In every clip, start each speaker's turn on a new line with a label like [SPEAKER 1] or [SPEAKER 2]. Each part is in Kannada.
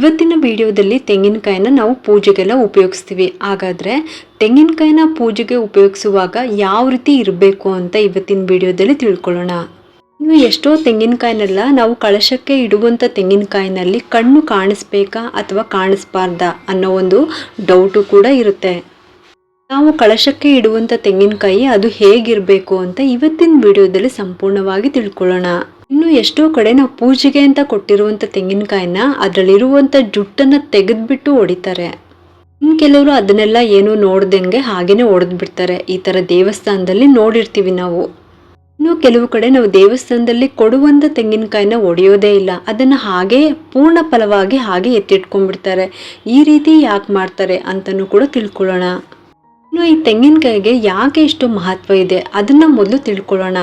[SPEAKER 1] ಇವತ್ತಿನ ವಿಡಿಯೋದಲ್ಲಿ ತೆಂಗಿನಕಾಯಿನ ನಾವು ಪೂಜೆಗೆಲ್ಲ ಉಪಯೋಗಿಸ್ತೀವಿ. ಹಾಗಾದರೆ ತೆಂಗಿನಕಾಯಿನ ಪೂಜೆಗೆ ಉಪಯೋಗಿಸುವಾಗ ಯಾವ ರೀತಿ ಇರಬೇಕು ಅಂತ ಇವತ್ತಿನ ವಿಡಿಯೋದಲ್ಲಿ ತಿಳ್ಕೊಳ್ಳೋಣ. ಇನ್ನು ಎಷ್ಟೋ ತೆಂಗಿನಕಾಯಿನೆಲ್ಲ ನಾವು ಕಳಶಕ್ಕೆ ಇಡುವಂಥ ತೆಂಗಿನಕಾಯಿನಲ್ಲಿ ಕಣ್ಣು ಕಾಣಿಸ್ಬೇಕಾ ಅಥವಾ ಕಾಣಿಸ್ಬಾರ್ದಾ ಅನ್ನೋ ಒಂದು ಡೌಟು ಕೂಡ ಇರುತ್ತೆ. ನಾವು ಕಳಶಕ್ಕೆ ಇಡುವಂಥ ತೆಂಗಿನಕಾಯಿ ಅದು ಹೇಗಿರಬೇಕು ಅಂತ ಇವತ್ತಿನ ವಿಡಿಯೋದಲ್ಲಿ ಸಂಪೂರ್ಣವಾಗಿ ತಿಳ್ಕೊಳ್ಳೋಣ. ಇನ್ನು ಎಷ್ಟೋ ಕಡೆ ನಾವು ಪೂಜೆಗೆ ಅಂತ ಕೊಟ್ಟಿರುವಂಥ ತೆಂಗಿನಕಾಯಿನ ಅದರಲ್ಲಿರುವಂಥ ಜುಟ್ಟನ್ನು ತೆಗೆದ್ಬಿಟ್ಟು ಹೊಡಿತಾರೆ ಇನ್ನು ಕೆಲವರು ಅದನ್ನೆಲ್ಲ ಏನೂ ನೋಡ್ದಂಗೆ ಹಾಗೇನೆ ಬಿಡ್ತಾರೆ ಈ ಥರ ದೇವಸ್ಥಾನದಲ್ಲಿ ನೋಡಿರ್ತೀವಿ ನಾವು. ಇನ್ನು ಕೆಲವು ಕಡೆ ನಾವು ದೇವಸ್ಥಾನದಲ್ಲಿ ಕೊಡುವಂಥ ತೆಂಗಿನಕಾಯಿನ ಒಡೆಯೋದೇ ಇಲ್ಲ. ಅದನ್ನು ಹಾಗೆ ಪೂರ್ಣ ಫಲವಾಗಿ ಹಾಗೆ ಎತ್ತಿಟ್ಕೊಂಡ್ಬಿಡ್ತಾರೆ. ಈ ರೀತಿ ಯಾಕೆ ಮಾಡ್ತಾರೆ ಅಂತಲೂ ಕೂಡ ತಿಳ್ಕೊಳ್ಳೋಣ. ಇನ್ನು ಈ ತೆಂಗಿನಕಾಯಿಗೆ ಯಾಕೆ ಇಷ್ಟು ಮಹತ್ವ ಇದೆ? ಅದನ್ನ ಮೊದಲು ತಿಳ್ಕೊಳ್ಳೋಣ.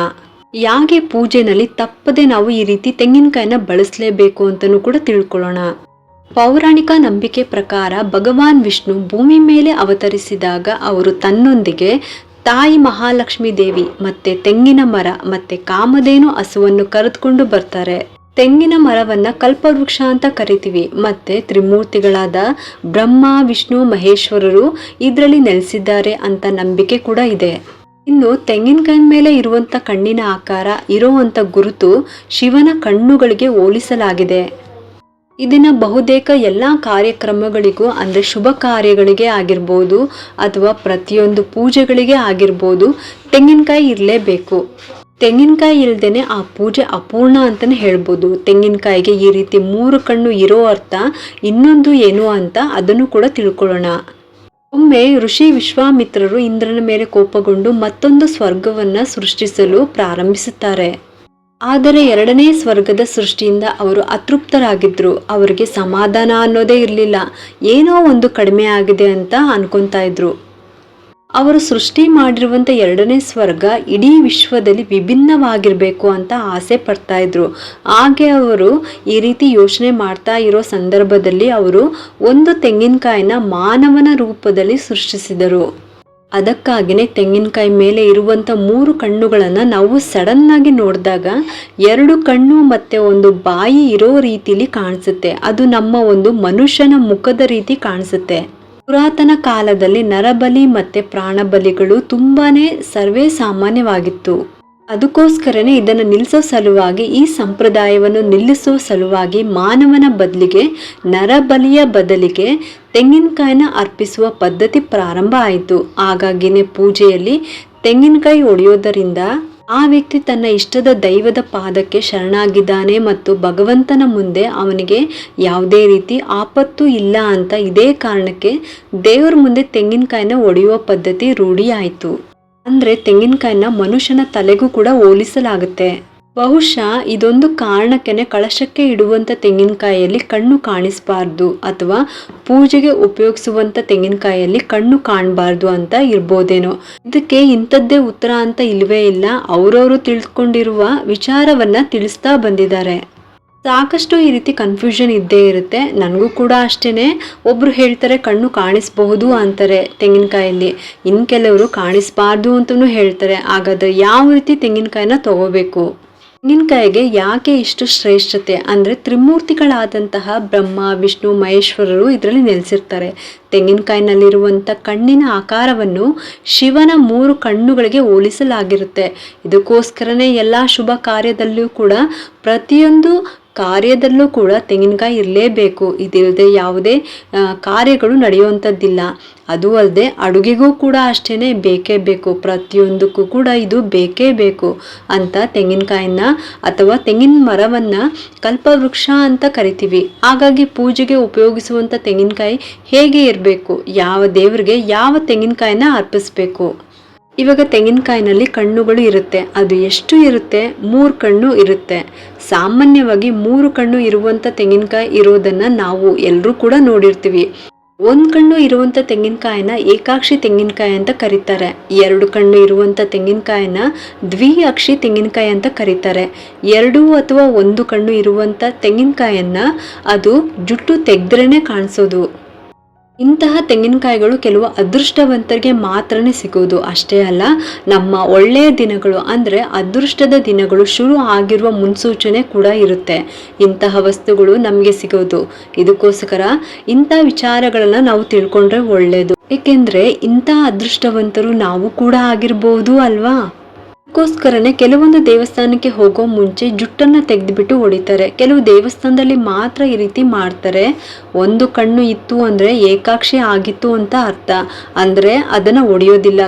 [SPEAKER 1] ಯಾಕೆ ಪೂಜೆನಲ್ಲಿ ತಪ್ಪದೆ ನಾವು ಈ ರೀತಿ ತೆಂಗಿನಕಾಯಿನ ಬಳಸಲೇಬೇಕು ಅಂತಲೂ ಕೂಡ ತಿಳ್ಕೊಳ್ಳೋಣ. ಪೌರಾಣಿಕ ನಂಬಿಕೆ ಪ್ರಕಾರ ಭಗವಾನ್ ವಿಷ್ಣು ಭೂಮಿ ಮೇಲೆ ಅವತರಿಸಿದಾಗ ಅವರು ತನ್ನೊಂದಿಗೆ ತಾಯಿ ಮಹಾಲಕ್ಷ್ಮೀ ದೇವಿ ಮತ್ತೆ ತೆಂಗಿನ ಮರ ಮತ್ತೆ ಕಾಮಧೇನು ಹಸುವನ್ನು ಕರೆದುಕೊಂಡು ಬರ್ತಾರೆ. ತೆಂಗಿನ ಮರವನ್ನ ಕಲ್ಪವೃಕ್ಷ ಅಂತ ಕರಿತೀವಿ ಮತ್ತೆ ತ್ರಿಮೂರ್ತಿಗಳಾದ ಬ್ರಹ್ಮ, ವಿಷ್ಣು, ಮಹೇಶ್ವರರು ಇದರಲ್ಲಿ ನೆಲೆಸಿದ್ದಾರೆ ಅಂತ ನಂಬಿಕೆ ಕೂಡ ಇದೆ. ಇನ್ನು ತೆಂಗಿನಕಾಯಿ ಮೇಲೆ ಇರುವಂಥ ಕಣ್ಣಿನ ಆಕಾರ ಇರುವಂಥ ಗುರುತು ಶಿವನ ಕಣ್ಣುಗಳಿಗೆ ಹೋಲಿಸಲಾಗಿದೆ. ಇದನ್ನ ಬಹುತೇಕ ಎಲ್ಲ ಕಾರ್ಯಕ್ರಮಗಳಿಗೂ, ಅಂದರೆ ಶುಭ ಕಾರ್ಯಗಳಿಗೆ ಆಗಿರ್ಬೋದು ಅಥವಾ ಪ್ರತಿಯೊಂದು ಪೂಜೆಗಳಿಗೆ ಆಗಿರ್ಬೋದು ತೆಂಗಿನಕಾಯಿ ಇರಲೇಬೇಕು. ತೆಂಗಿನಕಾಯಿ ಇಲ್ಲದೇ ಆ ಪೂಜೆ ಅಪೂರ್ಣ ಅಂತಲೇ ಹೇಳ್ಬೋದು. ತೆಂಗಿನಕಾಯಿಗೆ ಈ ರೀತಿ ಮೂರು ಕಣ್ಣು ಇರೋ ಅರ್ಥ ಇನ್ನೊಂದು ಏನು ಅಂತ ಅದನ್ನು ಕೂಡ ತಿಳ್ಕೊಳ್ಳೋಣ. ಒಮ್ಮೆ ಋಷಿ ವಿಶ್ವಾಮಿತ್ರರು ಇಂದ್ರನ ಮೇಲೆ ಕೋಪಗೊಂಡು ಮತ್ತೊಂದು ಸ್ವರ್ಗವನ್ನ ಸೃಷ್ಟಿಸಲು ಪ್ರಾರಂಭಿಸುತ್ತಾರೆ. ಆದರೆ ಎರಡನೇ ಸ್ವರ್ಗದ ಸೃಷ್ಟಿಯಿಂದ ಅವರು ಅತೃಪ್ತರಾಗಿದ್ರು. ಅವರಿಗೆ ಸಮಾಧಾನ ಅನ್ನೋದೇ ಇರಲಿಲ್ಲ. ಏನೋ ಒಂದು ಕಡಿಮೆ ಆಗಿದೆ ಅಂತ ಅನ್ಕೊಂತಾ ಇದ್ರು. ಅವರು ಸೃಷ್ಟಿ ಮಾಡಿರುವಂಥ ಎರಡನೇ ಸ್ವರ್ಗ ಇಡೀ ವಿಶ್ವದಲ್ಲಿ ವಿಭಿನ್ನವಾಗಿರಬೇಕು ಅಂತ ಆಸೆ ಪಡ್ತಾ ಇದ್ರು. ಹಾಗೆ ಅವರು ಈ ರೀತಿ ಯೋಚನೆ ಮಾಡ್ತಾ ಇರೋ ಸಂದರ್ಭದಲ್ಲಿ ಅವರು ಒಂದು ತೆಂಗಿನಕಾಯಿನ ಮಾನವನ ರೂಪದಲ್ಲಿ ಸೃಷ್ಟಿಸಿದರು. ಅದಕ್ಕಾಗಿನೇ ತೆಂಗಿನಕಾಯಿ ಮೇಲೆ ಇರುವಂಥ ಮೂರು ಕಣ್ಣುಗಳನ್ನು ನಾವು ಸಡನ್ನಾಗಿ ನೋಡಿದಾಗ ಎರಡು ಕಣ್ಣು ಮತ್ತು ಒಂದು ಬಾಯಿ ಇರೋ ರೀತಿಲಿ ಕಾಣಿಸುತ್ತೆ. ಅದು ನಮ್ಮ ಒಂದು ಮನುಷ್ಯನ ಮುಖದ ರೀತಿ ಕಾಣಿಸುತ್ತೆ. ಪುರಾತನ ಕಾಲದಲ್ಲಿ ನರಬಲಿ ಮತ್ತೆ ಪ್ರಾಣಬಲಿಗಳು ತುಂಬಾನೇ ಸರ್ವೇ ಸಾಮಾನ್ಯವಾಗಿತ್ತು. ಅದಕ್ಕೋಸ್ಕರನೇ ಇದನ್ನು ನಿಲ್ಲಿಸೋ ಸಲುವಾಗಿ, ಈ ಸಂಪ್ರದಾಯವನ್ನು ನಿಲ್ಲಿಸುವ ಸಲುವಾಗಿ ಮಾನವನ ಬದಲಿಗೆ, ನರಬಲಿಯ ಬದಲಿಗೆ ತೆಂಗಿನಕಾಯಿನ ಅರ್ಪಿಸುವ ಪದ್ಧತಿ ಪ್ರಾರಂಭ ಆಯಿತು. ಹಾಗಾಗಿನೇ ಪೂಜೆಯಲ್ಲಿ ತೆಂಗಿನಕಾಯಿ ಒಡೆಯೋದರಿಂದ ಆ ವ್ಯಕ್ತಿ ತನ್ನ ಇಷ್ಟದ ದೈವದ ಪಾದಕ್ಕೆ ಶರಣಾಗಿದ್ದಾನೆ ಮತ್ತು ಭಗವಂತನ ಮುಂದೆ ಅವನಿಗೆ ಯಾವುದೇ ರೀತಿ ಆಪತ್ತು ಇಲ್ಲ ಅಂತ ಇದೇ ಕಾರಣಕ್ಕೆ ದೇವರ ಮುಂದೆ ತೆಂಗಿನಕಾಯಿನ ಒಡೆಯುವ ಪದ್ಧತಿ ರೂಢಿಯಾಯಿತು. ಅಂದರೆ ತೆಂಗಿನಕಾಯಿನ ಮನುಷ್ಯನ ತಲೆಗೂ ಕೂಡ ಹೋಲಿಸಲಾಗುತ್ತೆ. ಬಹುಶಃ ಇದೊಂದು ಕಾರಣಕ್ಕೆನೆ ಕಳಶಕ್ಕೆ ಇಡುವಂಥ ತೆಂಗಿನಕಾಯಿಯಲ್ಲಿ ಕಣ್ಣು ಕಾಣಿಸಬಾರ್ದು ಅಥವಾ ಪೂಜೆಗೆ ಉಪಯೋಗಿಸುವಂಥ ತೆಂಗಿನಕಾಯಿಯಲ್ಲಿ ಕಣ್ಣು ಕಾಣಬಾರ್ದು ಅಂತ ಇರ್ಬೋದೇನೋ. ಇದಕ್ಕೆ ಇಂಥದ್ದೇ ಉತ್ತರ ಅಂತ ಇಲ್ವೇ ಇಲ್ಲ. ಅವರವರು ತಿಳ್ಕೊಂಡಿರುವ ವಿಚಾರವನ್ನ ತಿಳಿಸ್ತಾ ಬಂದಿದ್ದಾರೆ. ಸಾಕಷ್ಟು ಈ ರೀತಿ ಕನ್ಫ್ಯೂಷನ್ ಇದ್ದೇ ಇರುತ್ತೆ. ನನಗೂ ಕೂಡ ಅಷ್ಟೇ ಒಬ್ಬರು ಹೇಳ್ತಾರೆ ಕಣ್ಣು ಕಾಣಿಸ್ಬಹುದು ಅಂತಾರೆ ತೆಂಗಿನಕಾಯಲ್ಲಿ. ಇನ್ನು ಕೆಲವರು ಕಾಣಿಸ್ಬಾರ್ದು ಅಂತಲೂ ಹೇಳ್ತಾರೆ. ಹಾಗಾದ್ರೆ ಯಾವ ರೀತಿ ತೆಂಗಿನಕಾಯಿನ ತಗೋಬೇಕು? ತೆಂಗಿನಕಾಯಿಗೆ ಯಾಕೆ ಇಷ್ಟು ಶ್ರೇಷ್ಠತೆ? ಅಂದರೆ ತ್ರಿಮೂರ್ತಿಗಳಾದಂತಹ ಬ್ರಹ್ಮ, ವಿಷ್ಣು, ಮಹೇಶ್ವರರು ಇದರಲ್ಲಿ ನೆಲೆಸಿರ್ತಾರೆ. ತೆಂಗಿನಕಾಯಿನಲ್ಲಿರುವಂಥ ಕಣ್ಣಿನ ಆಕಾರವನ್ನು ಶಿವನ ಮೂರು ಕಣ್ಣುಗಳಿಗೆ ಹೋಲಿಸಲಾಗಿರುತ್ತೆ. ಇದಕ್ಕೋಸ್ಕರನೇ ಎಲ್ಲ ಶುಭ ಕಾರ್ಯದಲ್ಲಿಯೂ ಕೂಡ ಪ್ರತಿಯೊಂದು ಕಾರ್ಯದಲ್ಲೂ ಕೂಡ ತೆಂಗಿನಕಾಯಿ ಇರಲೇಬೇಕು. ಇದಿಲ್ಲದೆ ಯಾವುದೇ ಕಾರ್ಯಗಳು ನಡೆಯುವಂಥದ್ದಿಲ್ಲ. ಅದು ಅಲ್ಲದೆ ಅಡುಗೆಗೂ ಕೂಡ ಅಷ್ಟೇ ಬೇಕೇ ಬೇಕು. ಪ್ರತಿಯೊಂದಕ್ಕೂ ಕೂಡ ಇದು ಬೇಕೇ ಬೇಕು ಅಂತ ತೆಂಗಿನಕಾಯಿನ ಅಥವಾ ತೆಂಗಿನ ಮರವನ್ನು ಕಲ್ಪವೃಕ್ಷ ಅಂತ ಕರಿತೀವಿ. ಹಾಗಾಗಿ ಪೂಜೆಗೆ ಉಪಯೋಗಿಸುವಂಥ ತೆಂಗಿನಕಾಯಿ ಹೇಗೆ ಇರಬೇಕು? ಯಾವ ದೇವರಿಗೆ ಯಾವ ತೆಂಗಿನಕಾಯಿನ ಅರ್ಪಿಸ್ಬೇಕು? ಇವಾಗ ತೆಂಗಿನಕಾಯಿನಲ್ಲಿ ಕಣ್ಣುಗಳು ಇರುತ್ತೆ. ಅದು ಎಷ್ಟು ಇರುತ್ತೆ? ಮೂರು ಕಣ್ಣು ಇರುತ್ತೆ. ಸಾಮಾನ್ಯವಾಗಿ ಮೂರು ಕಣ್ಣು ಇರುವಂಥ ತೆಂಗಿನಕಾಯಿ ಇರೋದನ್ನು ನಾವು ಎಲ್ಲರೂ ಕೂಡ ನೋಡಿರ್ತೀವಿ. ಒಂದು ಕಣ್ಣು ಇರುವಂಥ ತೆಂಗಿನಕಾಯಿನ ಏಕಾಕ್ಷಿ ತೆಂಗಿನಕಾಯಿ ಅಂತ ಕರೀತಾರೆ. ಎರಡು ಕಣ್ಣು ಇರುವಂಥ ತೆಂಗಿನಕಾಯಿನ ದ್ವಿಅಕ್ಷಿ ತೆಂಗಿನಕಾಯಿ ಅಂತ ಕರೀತಾರೆ. ಎರಡು ಅಥವಾ ಒಂದು ಕಣ್ಣು ಇರುವಂಥ ತೆಂಗಿನಕಾಯನ್ನ ಅದು ಜುಟ್ಟು ತೆಗೆದ್ರೇ ಕಾಣಿಸೋದು. ಇಂತಹ ತೆಂಗಿನಕಾಯಿಗಳು ಕೆಲವು ಅದೃಷ್ಟವಂತರಿಗೆ ಮಾತ್ರನೇ ಸಿಗೋದು ಅಷ್ಟೇ ಅಲ್ಲ, ನಮ್ಮ ಒಳ್ಳೆಯ ದಿನಗಳು ಅಂದರೆ ಅದೃಷ್ಟದ ದಿನಗಳು ಶುರು ಆಗಿರುವ ಮುನ್ಸೂಚನೆ ಕೂಡ ಇರುತ್ತೆ. ಇಂತಹ ವಸ್ತುಗಳು ನಮಗೆ ಸಿಗೋದು ಇದಕ್ಕೋಸ್ಕರ ಇಂಥ ವಿಚಾರಗಳನ್ನು ನಾವು ತಿಳ್ಕೊಂಡ್ರೆ ಒಳ್ಳೆಯದು ಏಕೆಂದರೆ ಇಂಥ ಅದೃಷ್ಟವಂತರು ನಾವು ಕೂಡ ಆಗಿರ್ಬೋದು ಅಲ್ವಾ? ಅದಕ್ಕೋಸ್ಕರನೇ ಕೆಲವೊಂದು ದೇವಸ್ಥಾನಕ್ಕೆ ಹೋಗೋ ಮುಂಚೆ ಜುಟ್ಟನ್ನು ತೆಗೆದುಬಿಟ್ಟು ಹೊಡಿತಾರೆ. ಕೆಲವು ದೇವಸ್ಥಾನದಲ್ಲಿ ಮಾತ್ರ ಈ ರೀತಿ ಮಾಡ್ತಾರೆ. ಒಂದು ಕಣ್ಣು ಇತ್ತು ಅಂದರೆ ಏಕಾಕ್ಷಿ ಆಗಿತ್ತು ಅಂತ ಅರ್ಥ. ಅಂದರೆ ಅದನ್ನು ಒಡೆಯೋದಿಲ್ಲ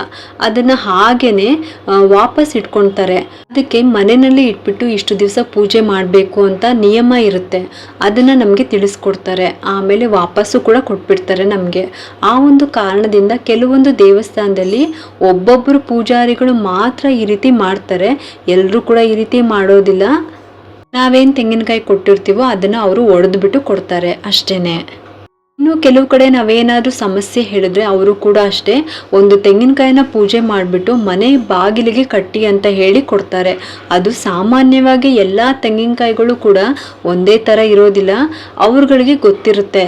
[SPEAKER 1] ಅದನ್ನು ಹಾಗೇನೆ ಆ, ವಾಪಸ್ ಇಟ್ಕೊಳ್ತಾರೆ. ಅದಕ್ಕೆ ಮನೆಯಲ್ಲಿ ಇಟ್ಬಿಟ್ಟು ಇಷ್ಟು ದಿವಸ ಪೂಜೆ ಮಾಡಬೇಕು ಅಂತ ನಿಯಮ ಇರುತ್ತೆ. ಅದನ್ನು ನಮಗೆ ತಿಳಿಸ್ಕೊಡ್ತಾರೆ. ಆಮೇಲೆ ವಾಪಸ್ಸು ಕೂಡ ಕೊಟ್ಬಿಡ್ತಾರೆ ನಮಗೆ. ಆ ಒಂದು ಕಾರಣದಿಂದ ಕೆಲವೊಂದು ದೇವಸ್ಥಾನದಲ್ಲಿ ಒಬ್ಬೊಬ್ಬರು ಪೂಜಾರಿಗಳು ಮಾತ್ರ ಈ ರೀತಿ ಮಾಡ್ತಾರೆ. ಎಲ್ಲರೂ ಕೂಡ ಈ ರೀತಿ ಮಾಡೋದಿಲ್ಲ. ನಾವೇನು ತೆಂಗಿನಕಾಯಿ ಕೊಟ್ಟಿರ್ತೀವೋ ಅದನ್ನು ಅವರು ಒಡೆದ್ಬಿಟ್ಟು ಕೊಡ್ತಾರೆ ಅಷ್ಟೇನೆ. ಇನ್ನು ಕೆಲವು ಕಡೆ ನಾವೇನಾದರೂ ಸಮಸ್ಯೆ ಹೇಳಿದ್ರೆ ಅವರು ಕೂಡ ಅಷ್ಟೇ ಒಂದು ತೆಂಗಿನಕಾಯಿನ ಪೂಜೆ ಮಾಡಿಬಿಟ್ಟು ಮನೆ ಬಾಗಿಲಿಗೆ ಕಟ್ಟಿ ಅಂತ ಹೇಳಿ ಕೊಡ್ತಾರೆ. ಅದು ಸಾಮಾನ್ಯವಾಗಿ ಎಲ್ಲ ತೆಂಗಿನಕಾಯಿಗಳು ಕೂಡ ಒಂದೇ ಥರ ಇರೋದಿಲ್ಲ. ಅವ್ರುಗಳಿಗೆ ಗೊತ್ತಿರುತ್ತೆ.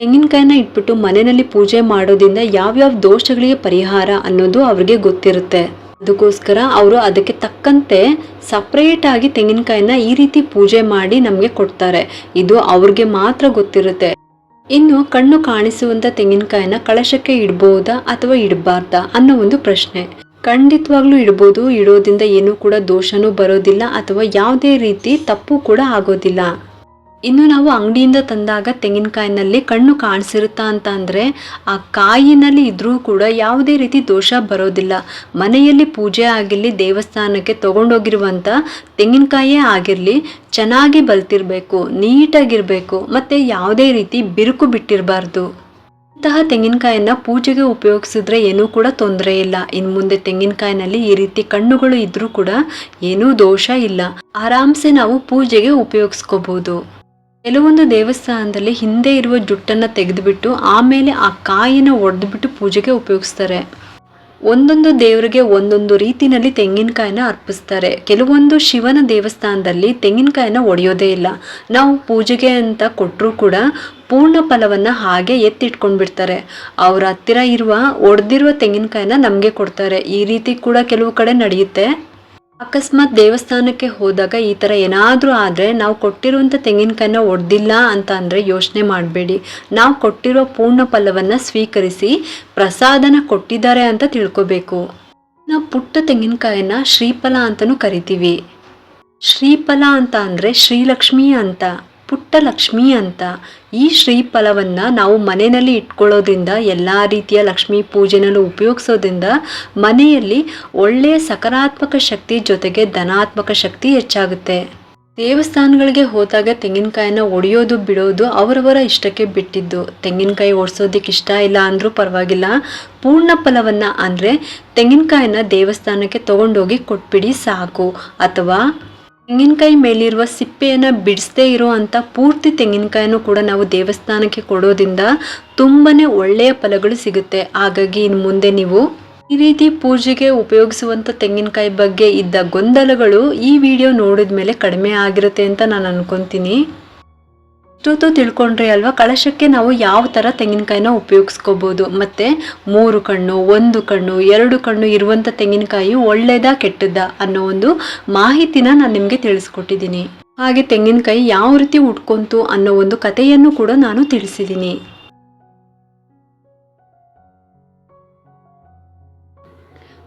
[SPEAKER 1] ತೆಂಗಿನಕಾಯಿನ ಇಟ್ಬಿಟ್ಟು ಮನೆಯಲ್ಲಿ ಪೂಜೆ ಮಾಡೋದ್ರಿಂದ ಯಾವ್ಯಾವ ದೋಷಗಳಿಗೆ ಪರಿಹಾರ ಅನ್ನೋದು ಅವ್ರಿಗೆ ಗೊತ್ತಿರುತ್ತೆ. ಅದಕ್ಕೋಸ್ಕರ ಅವರು ಅದಕ್ಕೆ ತಕ್ಕಂತೆ ಸಪ್ರೇಟ್ ಆಗಿ ತೆಂಗಿನಕಾಯಿನ ಈ ರೀತಿ ಪೂಜೆ ಮಾಡಿ ನಮಗೆ ಕೊಡ್ತಾರೆ. ಇದು ಅವ್ರಿಗೆ ಮಾತ್ರ ಗೊತ್ತಿರುತ್ತೆ. ಇನ್ನು ಕಣ್ಣು ಕಾಣಿಸುವಂತ ತೆಂಗಿನಕಾಯಿನ ಕಳಶಕ್ಕೆ ಇಡ್ಬೋದಾ ಅಥವಾ ಇಡಬಾರ್ದಾ ಅನ್ನೋ ಒಂದು ಪ್ರಶ್ನೆ. ಖಂಡಿತವಾಗ್ಲೂ ಇಡ್ಬೋದು. ಇಡೋದ್ರಿಂದ ಏನೂ ಕೂಡ ದೋಷನೂ ಬರೋದಿಲ್ಲ ಅಥವಾ ಯಾವುದೇ ರೀತಿ ತಪ್ಪು ಕೂಡ ಆಗೋದಿಲ್ಲ. ಇನ್ನು ನಾವು ಅಂಗಡಿಯಿಂದ ತಂದಾಗ ತೆಂಗಿನಕಾಯಿನಲ್ಲಿ ಕಣ್ಣು ಕಾಣಿಸಿರುತ್ತಾ ಅಂತ ಅಂದರೆ ಆ ಕಾಯಿನಲ್ಲಿ ಇದ್ರೂ ಕೂಡ ಯಾವುದೇ ರೀತಿ ದೋಷ ಬರೋದಿಲ್ಲ. ಮನೆಯಲ್ಲಿ ಪೂಜೆ ಆಗಿರಲಿ, ದೇವಸ್ಥಾನಕ್ಕೆ ತಗೊಂಡೋಗಿರುವಂಥ ತೆಂಗಿನಕಾಯೇ ಆಗಿರಲಿ, ಚೆನ್ನಾಗಿ ಬಲ್ತಿರಬೇಕು, ನೀಟಾಗಿರಬೇಕು, ಮತ್ತು ಯಾವುದೇ ರೀತಿ ಬಿರುಕು ಬಿಟ್ಟಿರಬಾರ್ದು. ಇಂತಹ ತೆಂಗಿನಕಾಯನ್ನ ಪೂಜೆಗೆ ಉಪಯೋಗಿಸಿದ್ರೆ ಏನೂ ಕೂಡ ತೊಂದರೆ ಇಲ್ಲ. ಇನ್ನು ಮುಂದೆ ತೆಂಗಿನಕಾಯಿನಲ್ಲಿ ಈ ರೀತಿ ಕಣ್ಣುಗಳು ಇದ್ರೂ ಕೂಡ ಏನೂ ದೋಷ ಇಲ್ಲ. ಆರಾಮ್ಸೆ ನಾವು ಪೂಜೆಗೆ ಉಪಯೋಗಿಸ್ಕೋಬಹುದು ಕೆಲವೊಂದು ದೇವಸ್ಥಾನದಲ್ಲಿ ಹಿಂದೆ ಇರುವ ಜುಟ್ಟನ್ನು ತೆಗೆದುಬಿಟ್ಟು ಆಮೇಲೆ ಆ ಕಾಯಿನ ಒಡೆದ್ಬಿಟ್ಟು ಪೂಜೆಗೆ ಉಪಯೋಗಿಸ್ತಾರೆ. ಒಂದೊಂದು ದೇವರಿಗೆ ಒಂದೊಂದು ರೀತಿನಲ್ಲಿ ತೆಂಗಿನಕಾಯಿನ ಅರ್ಪಿಸ್ತಾರೆ. ಕೆಲವೊಂದು ಶಿವನ ದೇವಸ್ಥಾನದಲ್ಲಿ ತೆಂಗಿನಕಾಯಿನ ಒಡೆಯೋದೇ ಇಲ್ಲ. ನಾವು ಪೂಜೆಗೆ ಅಂತ ಕೊಟ್ಟರೂ ಕೂಡ ಪೂರ್ಣ ಫಲವನ್ನು ಹಾಗೆ ಎತ್ತಿಟ್ಕೊಂಡ್ಬಿಡ್ತಾರೆ. ಅವ್ರ ಹತ್ತಿರ ಇರುವ ಒಡೆದಿರುವ ತೆಂಗಿನಕಾಯಿನ ನಮಗೆ ಕೊಡ್ತಾರೆ. ಈ ರೀತಿ ಕೂಡ ಕೆಲವು ಕಡೆ ನಡೆಯುತ್ತೆ. ಅಕಸ್ಮಾತ್ ದೇವಸ್ಥಾನಕ್ಕೆ ಹೋದಾಗ ಈ ಥರ ಏನಾದರೂ ಆದರೆ ನಾವು ಕೊಟ್ಟಿರುವಂಥ ತೆಂಗಿನಕಾಯಿನ ಒಡೆದಿಲ್ಲ ಅಂತ ಅಂದರೆ ಯೋಚನೆ ಮಾಡಬೇಡಿ. ನಾವು ಕೊಟ್ಟಿರೋ ಪೂರ್ಣ ಫಲವನ್ನು ಸ್ವೀಕರಿಸಿ ಪ್ರಸಾದನ ಕೊಟ್ಟಿದ್ದಾರೆ ಅಂತ ತಿಳ್ಕೊಬೇಕು. ನಾವು ಪುಟ್ಟ ತೆಂಗಿನಕಾಯನ್ನ ಶ್ರೀಫಲ ಅಂತಲೂ ಕರಿತೀವಿ. ಶ್ರೀಫಲ ಅಂತ ಅಂದರೆ ಶ್ರೀಲಕ್ಷ್ಮಿ ಅಂತ. ಪುಟ್ಟ ಲಕ್ಷ್ಮಿ ಅಂತ. ಈ ಶ್ರೀಫಲವನ್ನು ನಾವು ಮನೆಯಲ್ಲಿ ಇಟ್ಕೊಳ್ಳೋದ್ರಿಂದ, ಎಲ್ಲ ರೀತಿಯ ಲಕ್ಷ್ಮಿ ಪೂಜೆನಲ್ಲೂ ಉಪಯೋಗಿಸೋದ್ರಿಂದ ಮನೆಯಲ್ಲಿ ಒಳ್ಳೆಯ ಸಕಾರಾತ್ಮಕ ಶಕ್ತಿ ಜೊತೆಗೆ ಧನಾತ್ಮಕ ಶಕ್ತಿ ಹೆಚ್ಚಾಗುತ್ತೆ. ದೇವಸ್ಥಾನಗಳಿಗೆ ಹೋದಾಗ ತೆಂಗಿನಕಾಯಿನ ಒಡೆಯೋದು ಬಿಡೋದು ಅವರವರ ಇಷ್ಟಕ್ಕೆ ಬಿಟ್ಟಿದ್ದು. ತೆಂಗಿನಕಾಯಿ ಓಡಿಸೋದಕ್ಕೆ ಇಷ್ಟ ಇಲ್ಲ ಅಂದರೂ ಪರವಾಗಿಲ್ಲ. ಪೂರ್ಣ ಫಲವನ್ನು ಅಂದರೆ ತೆಂಗಿನಕಾಯಿನ ದೇವಸ್ಥಾನಕ್ಕೆ ತಗೊಂಡೋಗಿ ಕೊಟ್ಬಿಡಿ ಸಾಕು. ಅಥವಾ ತೆಂಗಿನಕಾಯಿ ಮೇಲಿರುವ ಸಿಪ್ಪೆಯನ್ನು ಬಿಡಿಸದೇ ಇರೋ ಅಂಥ ಪೂರ್ತಿ ತೆಂಗಿನಕಾಯನ್ನು ಕೂಡ ನಾವು ದೇವಸ್ಥಾನಕ್ಕೆ ಕೊಡೋದ್ರಿಂದ ತುಂಬಾ ಒಳ್ಳೆಯ ಫಲಗಳು ಸಿಗುತ್ತೆ. ಹಾಗಾಗಿ ಇನ್ನು ಮುಂದೆ ನೀವು ಈ ರೀತಿ ಪೂಜೆಗೆ ಉಪಯೋಗಿಸುವಂಥ ತೆಂಗಿನಕಾಯಿ ಬಗ್ಗೆ ಇದ್ದ ಗೊಂದಲಗಳು ಈ ವಿಡಿಯೋ ನೋಡಿದ ಮೇಲೆ ಕಡಿಮೆ ಆಗಿರುತ್ತೆ ಅಂತ ನಾನು ಅನ್ಕೊಂತೀನಿ. ಇಷ್ಟೊತ್ತು ತಿಳ್ಕೊಂಡ್ರೆ ಅಲ್ವಾ, ಕಳಶಕ್ಕೆ ನಾವು ಯಾವ ಥರ ತೆಂಗಿನಕಾಯಿನ ಉಪಯೋಗಿಸ್ಕೋಬೋದು? ಮತ್ತು ಮೂರು ಕಣ್ಣು, ಒಂದು ಕಣ್ಣು, ಎರಡು ಕಣ್ಣು ಇರುವಂಥ ತೆಂಗಿನಕಾಯಿ ಒಳ್ಳೆಯದಾ ಕೆಟ್ಟದ್ದಾ ಅನ್ನೋ ಒಂದು ಮಾಹಿತಿನ ನಾನು ನಿಮಗೆ ತಿಳಿಸ್ಕೊಟ್ಟಿದ್ದೀನಿ. ಹಾಗೆ ತೆಂಗಿನಕಾಯಿ ಯಾವ ರೀತಿ ಉಟ್ಕೊಂತು ಅನ್ನೋ ಒಂದು ಕಥೆಯನ್ನು ಕೂಡ ನಾನು ತಿಳಿಸಿದ್ದೀನಿ.